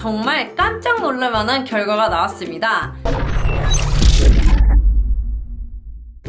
정말 깜짝 놀랄만한 결과가 나왔습니다.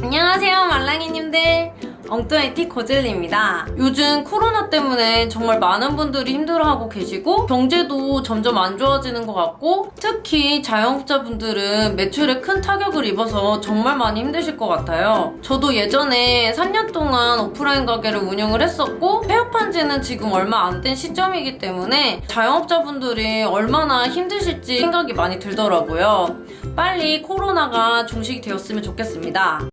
안녕하세요 말랑이님들 엉뚱한 티 고질리입니다. 요즘 코로나 때문에 정말 많은 분들이 힘들어하고 계시고 경제도 점점 안 좋아지는 것 같고 특히 자영업자분들은 매출에 큰 타격을 입어서 정말 많이 힘드실 것 같아요. 저도 예전에 3년 동안 오프라인 가게를 운영을 했었고 폐업한 지는 지금 얼마 안 된 시점이기 때문에 자영업자분들이 얼마나 힘드실지 생각이 많이 들더라고요. 빨리 코로나가 종식이 되었으면 좋겠습니다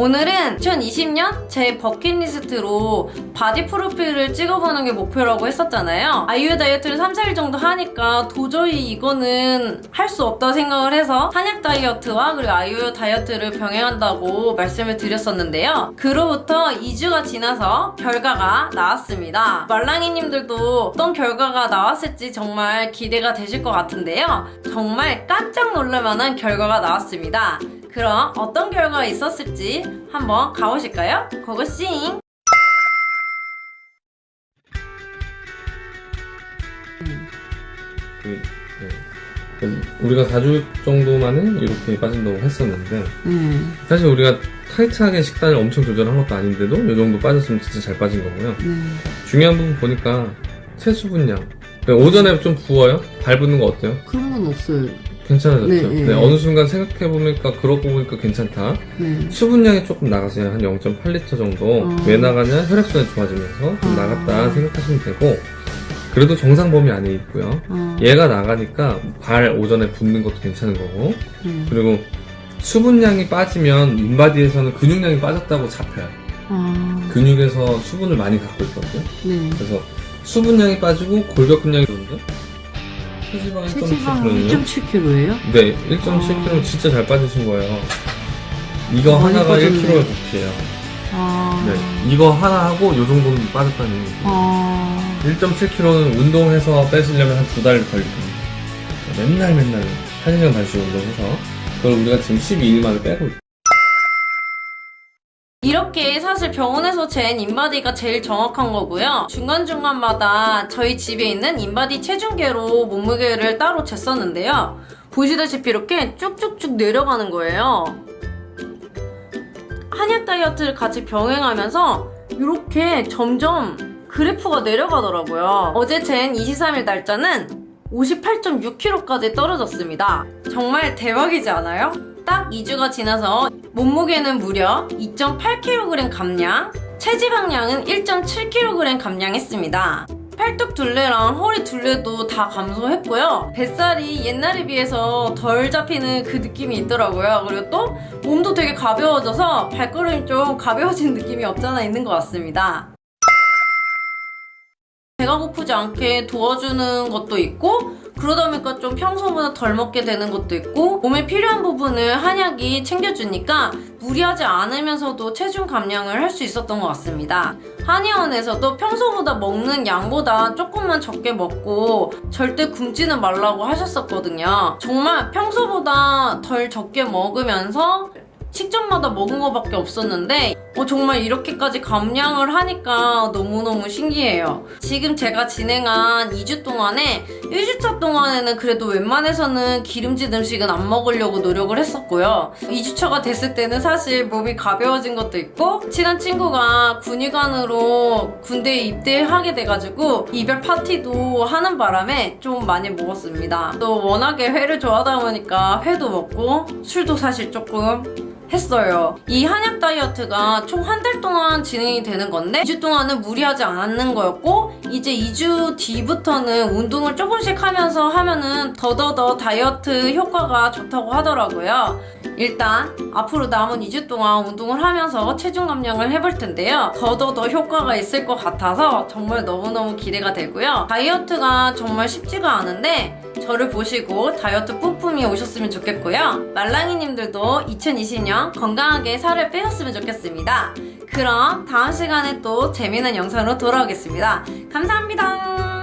오늘은 2020년 제 버킷리스트로 바디 프로필을 찍어보는 게 목표라고 했었잖아요. 아이유 다이어트를 3, 4일 정도 하니까 도저히 이거는 할 수 없다 생각을 해서 한약 다이어트와 그리고 아이유 다이어트를 병행한다고 말씀을 드렸었는데요. 그로부터 2주가 지나서 결과가 나왔습니다. 말랑이님들도 어떤 결과가 나왔을지 정말 기대가 되실 것 같은데요. 정말 깜짝 놀랄 만한 결과가 나왔습니다. 그럼 어떤 결과가 있었을지 한번 가보실까요? 고고싱! 그, 네. 우리가 4주 정도만은 이렇게 빠진다고 했었는데 네, 사실 우리가 타이트하게 식단을 엄청 조절한 것도 아닌데도 이 정도 빠졌으면 진짜 잘 빠진 거고요. 네. 중요한 부분 보니까 체수 분량 그러니까 오전에 좀 부어요? 발 붓는 거 어때요? 그런 건 없어요. 괜찮아졌죠? 네, 네, 네. 어느 순간 생각해보니까 그러고 보니까 괜찮다. 네. 수분량이 조금 나갔어요. 한 0.8리터 정도. 어. 왜 나가냐? 혈액순환이 좋아지면서 좀 아. 나갔다 생각하시면 되고 그래도 정상 범위 안에 있고요. 어, 얘가 나가니까 발 오전에 붓는 것도 괜찮은 거고 네. 그리고 수분량이 빠지면 인바디에서는 근육량이 빠졌다고 잡혀요. 아, 근육에서 수분을 많이 갖고 있거든요. 네. 그래서 수분량이 빠지고 골격근량이 오는데 체지방 체지방 1.7kg는요? 1.7kg예요? 네, 1.7kg 진짜 잘 빠지신 거예요. 이거 하나가 빠졌네. 1kg의 복시예요. 아, 네, 이거 하나 하고 요 정도는 빠졌다는 얘기죠. 아, 1.7kg는 운동해서 빼시려면 한 두 달 걸릴 겁니다. 맨날 맨날 1시간 반씩 운동해서 그걸 우리가 지금 12일 만에 빼고 있어요. 이렇게 사실 병원에서 잰 인바디가 제일 정확한 거고요. 중간중간마다 저희 집에 있는 인바디 체중계로 몸무게를 따로 쟀었는데요. 보시다시피 이렇게 쭉쭉쭉 내려가는 거예요. 한약 다이어트를 같이 병행하면서 이렇게 점점 그래프가 내려가더라고요. 어제 잰 23일 날짜는 58.6kg까지 떨어졌습니다. 정말 대박이지 않아요? 딱 2주가 지나서 몸무게는 무려 2.8kg 감량, 체지방량은 1.7kg 감량했습니다. 팔뚝 둘레랑 허리 둘레도 다 감소했고요. 뱃살이 옛날에 비해서 덜 잡히는 그 느낌이 있더라고요. 그리고 또 몸도 되게 가벼워져서 발걸음이 좀 가벼워진 느낌이 없잖아 있는 것 같습니다. 배가 고프지 않게 도와주는 것도 있고 그러다 보니까 좀 평소보다 덜 먹게 되는 것도 있고 몸에 필요한 부분을 한약이 챙겨주니까 무리하지 않으면서도 체중 감량을 할 수 있었던 것 같습니다. 한의원에서도 평소보다 먹는 양보다 조금만 적게 먹고 절대 굶지는 말라고 하셨었거든요. 정말 평소보다 덜 적게 먹으면서 식전마다 먹은 거밖에 없었는데 어, 정말 이렇게까지 감량을 하니까 너무너무 신기해요. 지금 제가 진행한 2주 동안에 1주차 동안에는 그래도 웬만해서는 기름진 음식은 안 먹으려고 노력을 했었고요. 2주차가 됐을 때는 사실 몸이 가벼워진 것도 있고 친한 친구가 군의관으로 군대에 입대하게 돼가지고 이별 파티도 하는 바람에 좀 많이 먹었습니다. 또 워낙에 회를 좋아하다 보니까 회도 먹고 술도 사실 조금 했어요. 이 한약 다이어트가 총 한 달 동안 진행이 되는 건데 2주 동안은 무리하지 않는 거였고 이제 2주 뒤부터는 운동을 조금씩 하면서 하면은 더더더 다이어트 효과가 좋다고 하더라고요. 일단 앞으로 남은 2주 동안 운동을 하면서 체중 감량을 해볼 텐데요. 더더더 효과가 있을 것 같아서 정말 너무너무 기대가 되고요. 다이어트가 정말 쉽지가 않은데 저를 보시고 다이어트 뿜뿜이 오셨으면 좋겠고요. 말랑이님들도 2020년 건강하게 살을 빼셨으면 좋겠습니다. 그럼 다음 시간에 또 재미난 영상으로 돌아오겠습니다. 감사합니다.